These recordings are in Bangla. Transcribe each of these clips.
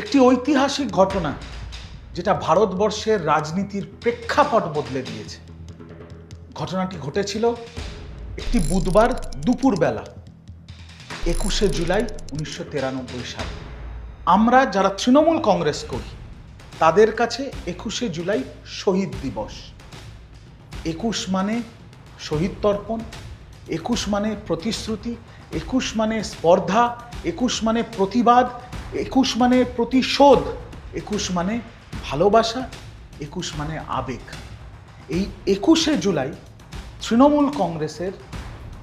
একটি ঐতিহাসিক ঘটনা যেটা ভারতবর্ষের রাজনীতির প্রেক্ষাপট বদলে দিয়েছে। ঘটনাটি ঘটেছিল একটি বুধবার দুপুরবেলা, একুশে জুলাই উনিশশো তিরানব্বই সালে। আমরা যারা তৃণমূল কংগ্রেস করি, তাদের কাছে একুশে জুলাই শহীদ দিবস। একুশ মানে শহীদ তর্পণ, একুশ মানে প্রতিশ্রুতি, একুশ মানে স্পর্ধা, একুশ মানে প্রতিবাদ একুশ মানে প্রতিশোধ, একুশ মানে ভালোবাসা, একুশ মানে আবেগ। এই একুশে জুলাই তৃণমূল কংগ্রেসের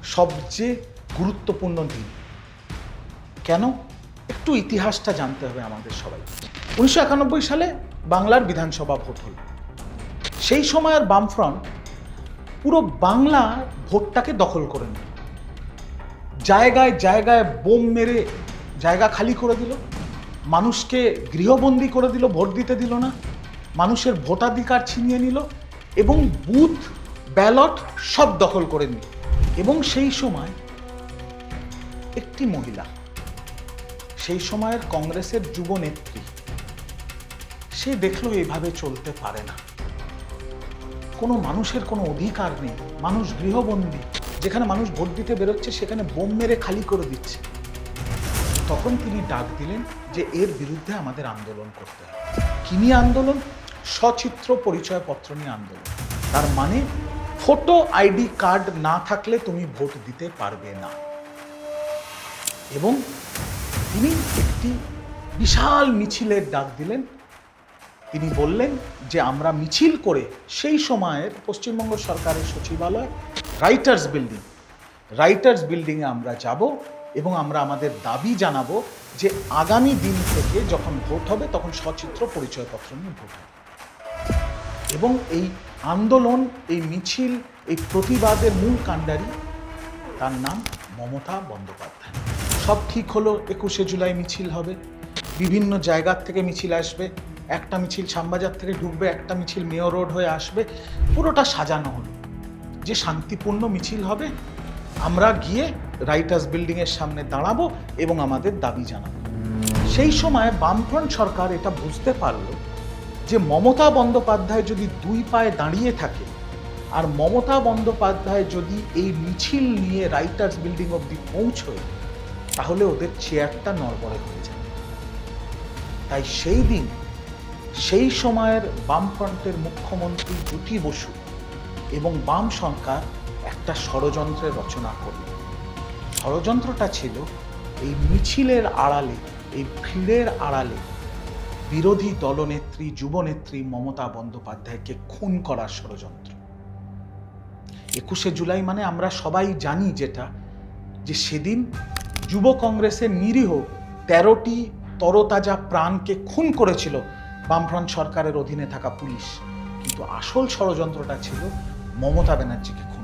সবচেয়ে গুরুত্বপূর্ণ দিন। কেন? একটু ইতিহাসটা জানতে হবে আমাদের সবাই। উনিশশো একানব্বই সালে বাংলার বিধানসভা ভোট হল। সেই সময় আর বামফ্রন্ট পুরো বাংলা ভোটটাকে দখল করে নিল। জায়গায় জায়গায় বোম মেরে জায়গা খালি করে দিল। মানুষকে গৃহবন্দী করে দিল, ভোট দিতে দিল না। মানুষের ভোটাধিকার ছিনিয়ে নিল এবং বুথ, ব্যালট সব দখল করে নিল। এবং সেই সময় একটি মহিলা, সেই সময়ের কংগ্রেসের যুব নেত্রী, সে দেখল এইভাবে চলতে পারে না। কোনো মানুষের কোনো অধিকার নেই। মানুষ গৃহবন্দী। যেখানে মানুষ ভোট দিতে বেরোচ্ছে, সেখানে বোম মেরে খালি করে দিচ্ছে। তখন তিনি ডাক দিলেন যে এর বিরুদ্ধে আমাদের আন্দোলন করতে হবে। কি নিয়ে আন্দোলন? সচিত্র পরিচয়পত্র নিয়ে আন্দোলন। তার মানে ফটো আইডি কার্ড না থাকলে তুমি ভোট দিতে পারবে না। এবং তিনি একটি বিশাল মিছিলের ডাক দিলেন। তিনি বললেন যে আমরা মিছিল করে সেই সময়ের পশ্চিমবঙ্গ সরকারের সচিবালয় রাইটার্স বিল্ডিং রাইটার্স বিল্ডিংয়ে আমরা যাব। এবং আমরা আমাদের দাবি জানাব যে আগামী দিন থেকে যখন ভোট হবে, তখন সচিত্র পরিচয়পত্র নিয়ে ভোট হবে। এবং এই আন্দোলন, এই মিছিল, এই প্রতিবাদের মূল কাণ্ডারি, তার নাম মমতা বন্দ্যোপাধ্যায়। সব ঠিক হলো, একুশে জুলাই মিছিল হবে। বিভিন্ন জায়গার থেকে মিছিল আসবে। একটা মিছিল শ্যামবাজার থেকে ঢুকবে, একটা মিছিল মেয়র রোড হয়ে আসবে। পুরোটা সাজানো হলো। যে শান্তিপূর্ণ মিছিল হবে, আমরা গিয়ে রাইটার্স বিল্ডিংয়ের সামনে দাঁড়াবো এবং আমাদের দাবি জানাব। সেই সময় বামফ্রন্ট সরকার এটা বুঝতে পারল যে মমতা বন্দ্যোপাধ্যায় যদি দুই পায়ে দাঁড়িয়ে থাকে আর মমতা বন্দ্যোপাধ্যায় যদি এই মিছিল নিয়ে রাইটার্স বিল্ডিং অবধি পৌঁছয়, তাহলে ওদের চেয়ারটা নড়বড়ে হয়ে যাবে। তাই সেই দিন, সেই সময়ের বামফ্রন্টের মুখ্যমন্ত্রী জ্যোতি বসু এবং বাম সরকার একটা ষড়যন্ত্রের রচনা করল। ষড়যন্ত্রটা ছিল এই মিছিলের আড়ালে, এই ভিড়ের আড়ালে বিরোধী দলনেত্রী, যুবনেত্রী মমতা বন্দ্যোপাধ্যায়কে খুন করার ষড়যন্ত্র। একুশে জুলাই মানে আমরা সবাই জানি যেটা, যে সেদিন যুব কংগ্রেসের নিরীহ তেরোটি তরতাজা প্রাণকে খুন করেছিল বামফ্রন্ট সরকারের অধীনে থাকা পুলিশ। কিন্তু আসল ষড়যন্ত্রটা ছিল মমতা ব্যানার্জিকে খুন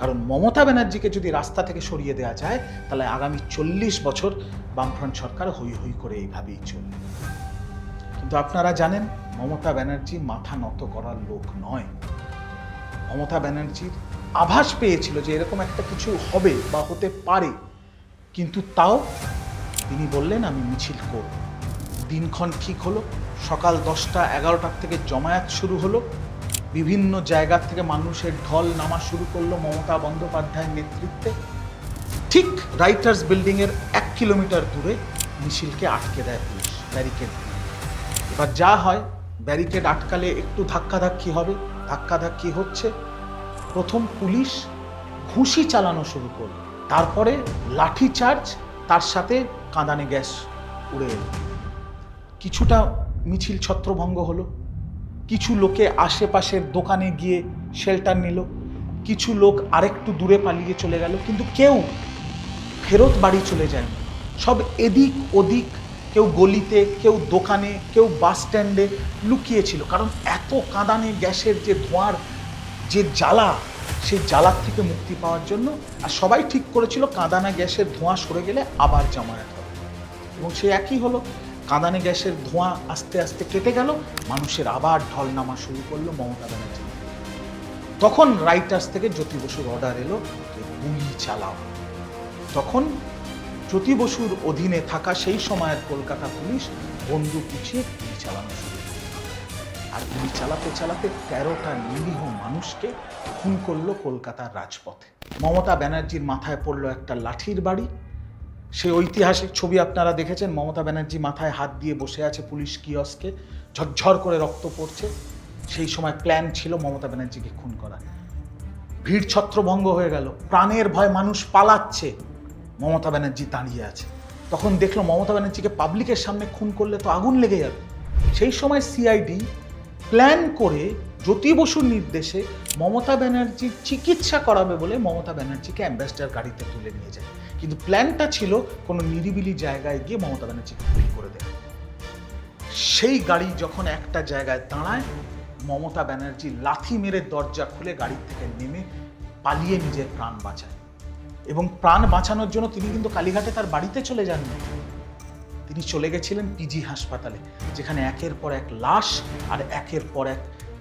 কারণ মমতা ব্যানার্জিকে যদি রাস্তা থেকে সরিয়ে দেওয়া যায়, তাহলে আগামী চল্লিশ বছর বামফ্রন্ট সরকার হই হই করে এইভাবেই চলবে। কিন্তু আপনারা জানেন, মমতা ব্যানার্জি মাথা নত করার লোক নয়। মমতা ব্যানার্জির আভাস পেয়েছিল যে এরকম একটা কিছু হবে বা হতে পারে, কিন্তু তাও তিনি বললেন, আমি মিছিল করব। দিনক্ষণ ঠিক হলো, সকাল দশটা এগারোটার থেকে জমায়েত শুরু হলো। বিভিন্ন জায়গার থেকে মানুষের ঢল নামা শুরু করল মমতা বন্দ্যোপাধ্যায়ের নেতৃত্বে। ঠিক রাইটার্স বিল্ডিংয়ের এক কিলোমিটার দূরে মিছিলকে আটকে দেয় পুলিশ, ব্যারিকেড। এবার যা হয়, ব্যারিকেড আটকালে একটু ধাক্কাধাক্কি হবে, ধাক্কাধাক্কি হচ্ছে প্রথম পুলিশ ঘুষি চালানো শুরু করল। তারপরে লাঠি চার্জ, তার সাথে কাঁদানে গ্যাস উড়ে এলো। কিছুটা মিছিল ছত্রভঙ্গ হলো। কিছু লোকে আশেপাশের দোকানে গিয়ে শেল্টার নিল, কিছু লোক আরেকটু দূরে পালিয়ে চলে গেল, কিন্তু কেউ ফেরত বাড়ি চলে যায়নি। সব এদিক ওদিক কেউ গলিতে, কেউ দোকানে, কেউ বাস স্ট্যান্ডে লুকিয়েছিল কারণ এত কাঁদানে গ্যাসের যে ধোঁয়ার যে জ্বালা, সেই জ্বালার থেকে মুক্তি পাওয়ার জন্য আর সবাই ঠিক করেছিল কাঁদানা গ্যাসের ধোঁয়া সরে গেলে আবার জামায়াত হবে। এবং সে একই হলো কাঁদানে গ্যাসের ধোঁয়া আস্তে আস্তে কেটে গেল, মানুষের আবার ঢল নামা শুরু করল মমতা ব্যানার্জি। তখন রাইটার্স থেকে জ্যোতি বসুর অর্ডার এলো গুলি চালাও। তখন জ্যোতি বসুর অধীনে থাকা সেই সময়ের কলকাতা পুলিশ বন্দুক উঁচিয়ে গুলি চালানো শুরু আর গুলি চালাতে চালাতে তেরোটা নিরীহ মানুষকে খুন করল কলকাতার রাজপথে। মমতা ব্যানার্জির মাথায় পড়ল একটা লাঠির বাড়ি সেই ঐতিহাসিক ছবি আপনারা দেখেছেন, মমতা ব্যানার্জি মাথায় হাত দিয়ে বসে আছে পুলিশ কিয়স্কে, ঝরঝর করে রক্ত পড়ছে। সেই সময় প্ল্যান ছিল মমতা ব্যানার্জিকে খুন করা। ভিড় ছত্রভঙ্গ হয়ে গেল, প্রাণের ভয় মানুষ পালাচ্ছে, মমতা ব্যানার্জি দাঁড়িয়ে আছে। তখন দেখল মমতা ব্যানার্জিকে পাবলিকের সামনে খুন করলে তো আগুন লেগে যাবে। সেই সময় সিআইডি প্ল্যান করে জ্যোতি বসুর নির্দেশে মমতা ব্যানার্জির চিকিৎসা করাবে বলে মমতা ব্যানার্জিকে অ্যাম্বাসডার গাড়িতে তুলে নিয়ে যায়। কিন্তু প্ল্যানটা ছিল কোনো নিরিবিলি জায়গায় গিয়ে মমতা ব্যানার্জিকে গুলি করে দেবে সেই গাড়ি যখন একটা জায়গায় দাঁড়ায়, মমতা ব্যানার্জি লাথি মেরে দরজা খুলে গাড়ি থেকে নেমে পালিয়ে নিজের প্রাণ বাঁচায়। এবং প্রাণ বাঁচানোর জন্য তিনি কিন্তু কালীঘাটে তার বাড়িতে চলে যাননি। তিনি চলে গেছিলেন পিজি হাসপাতালে, যেখানে একের পর এক লাশ আর একের পর এক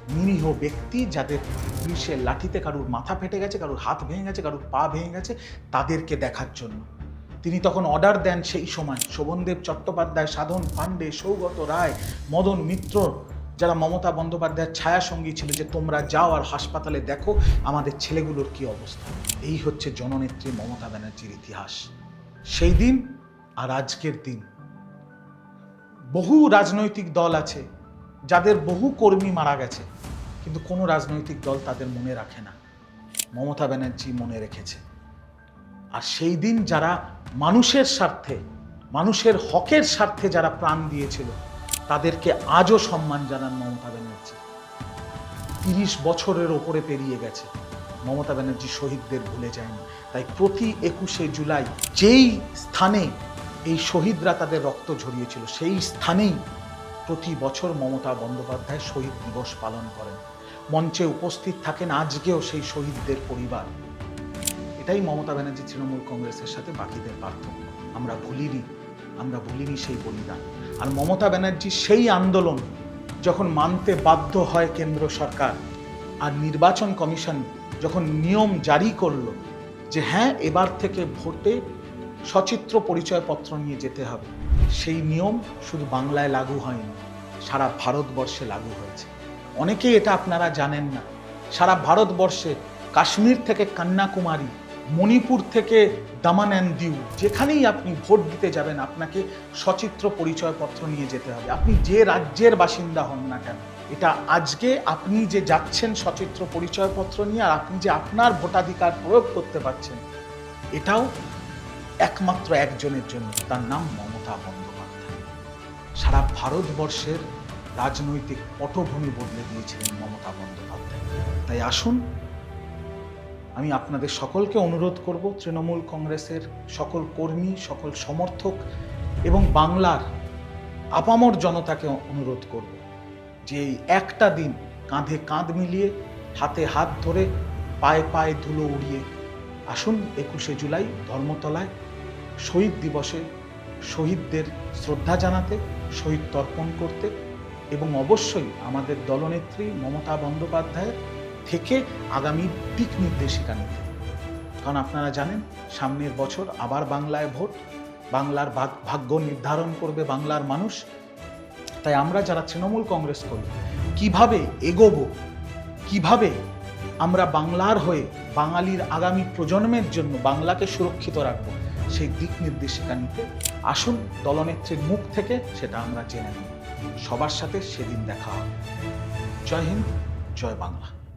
নিরীহ ব্যক্তি যাদের পুলিশের লাঠিতে কারুর মাথা ফেটে গেছে, কারুর হাত ভেঙে গেছে, কারুর পা ভেঙে গেছে, তাদেরকে দেখার জন্য। তিনি তখন অর্ডার দেন সেই সময়। শোভনদেব চট্টোপাধ্যায়, সাধন পাণ্ডে, সৌগত রায়, মদন মিত্র, যারা মমতা বন্দ্যোপাধ্যায়ের ছায়া সঙ্গী ছিল যে তোমরা যাও আর হাসপাতালে দেখো আমাদের ছেলেগুলোর কি অবস্থা। এই হচ্ছে জননেত্রী মমতা ব্যানার্জির ইতিহাস। সেই দিন আর আজকের দিন বহু রাজনৈতিক দল আছে যাদের বহু কর্মী মারা গেছে, কিন্তু কোনো রাজনৈতিক দল তাদের মনে রাখে না। মমতা ব্যানার্জি মনে রেখেছে। আর সেই দিন যারা মানুষের স্বার্থে, মানুষের হকের স্বার্থে যারা প্রাণ দিয়েছিল, তাদেরকে আজও সম্মান জানান মমতা ব্যানার্জি। তিরিশ বছরের ওপরে পেরিয়ে গেছে। মমতা ব্যানার্জি শহীদদের ভুলে যায়নি। তাই প্রতি একুশে জুলাই যেই স্থানে এই শহীদরা তাদের রক্ত ঝরিয়েছিল, সেই স্থানেই প্রতি বছর মমতা বন্দ্যোপাধ্যায় শহীদ দিবস পালন করেন। মঞ্চে উপস্থিত থাকেন আজকেও সেই শহীদদের পরিবার। এটাই মমতা ব্যানার্জি তৃণমূল কংগ্রেসের সাথে বাকিদের পার্থক্য। আমরা ভুলিনি আমরা ভুলিনি সেই বলিদান। আর মমতা ব্যানার্জি সেই আন্দোলন যখন মানতে বাধ্য হয় কেন্দ্র সরকার আর নির্বাচন কমিশন যখন নিয়ম জারি করল যে হ্যাঁ এবার থেকে ভোটে সচিত্র পরিচয়পত্র নিয়ে যেতে হবে। সেই নিয়ম শুধু বাংলায় লাগু হয়নি, সারা ভারতবর্ষে লাগু হয়েছে। অনেকেই এটা আপনারা জানেন না। সারা ভারতবর্ষে কাশ্মীর থেকে কন্যাকুমারী, মণিপুর থেকে দামান অ্যান্ড দিউ যেখানেই আপনি ভোট দিতে যাবেন, আপনাকে সচিত্র পরিচয়পত্র নিয়ে যেতে হবে। আপনি যে রাজ্যের বাসিন্দা হন না কেন, এটা আজকে আপনি যে যাচ্ছেন সচিত্র পরিচয়পত্র নিয়ে আর আপনি যে আপনার ভোটাধিকার প্রয়োগ করতে পারছেন, এটাও একমাত্র একজনের জন্য, তার নাম মমতা বন্দ্যোপাধ্যায়। সারা ভারতবর্ষের রাজনৈতিক পটভূমি বদলে দিয়েছিলেন মমতা বন্দ্যোপাধ্যায়। তাই আসুন, আমি আপনাদের সকলকে অনুরোধ করব, তৃণমূল কংগ্রেসের সকল কর্মী, সকল সমর্থক এবং বাংলার আপামর জনতাকে অনুরোধ করব যে এই একটা দিন কাঁধে কাঁধ মিলিয়ে, হাতে হাত ধরে পায়ে পায়ে ধুলো উড়িয়ে আসুন একুশে জুলাই ধর্মতলায় শহীদ দিবসে শহীদদের শ্রদ্ধা জানাতে, শহীদ তর্পণ করতে এবং অবশ্যই আমাদের দলনেত্রী মমতা বন্দ্যোপাধ্যায়ের থেকে আগামী দিক নির্দেশিকা নিতে। কারণ আপনারা জানেন, সামনের বছর আবার বাংলায় ভোট, বাংলার ভাগ- ভাগ্য নির্ধারণ করবে বাংলার মানুষ। তাই আমরা যারা তৃণমূল কংগ্রেস করি, কীভাবে এগোবো, কীভাবে আমরা বাংলার হয়ে বাঙালির আগামী প্রজন্মের জন্য বাংলাকে সুরক্ষিত রাখব সেই দিক নির্দেশিকা নিতে আসুন দলনেত্রীর মুখ থেকে সেটা আমরা জেনে নিই। সবার সাথে সেদিন দেখা হবে। জয় হিন্দ, জয় বাংলা।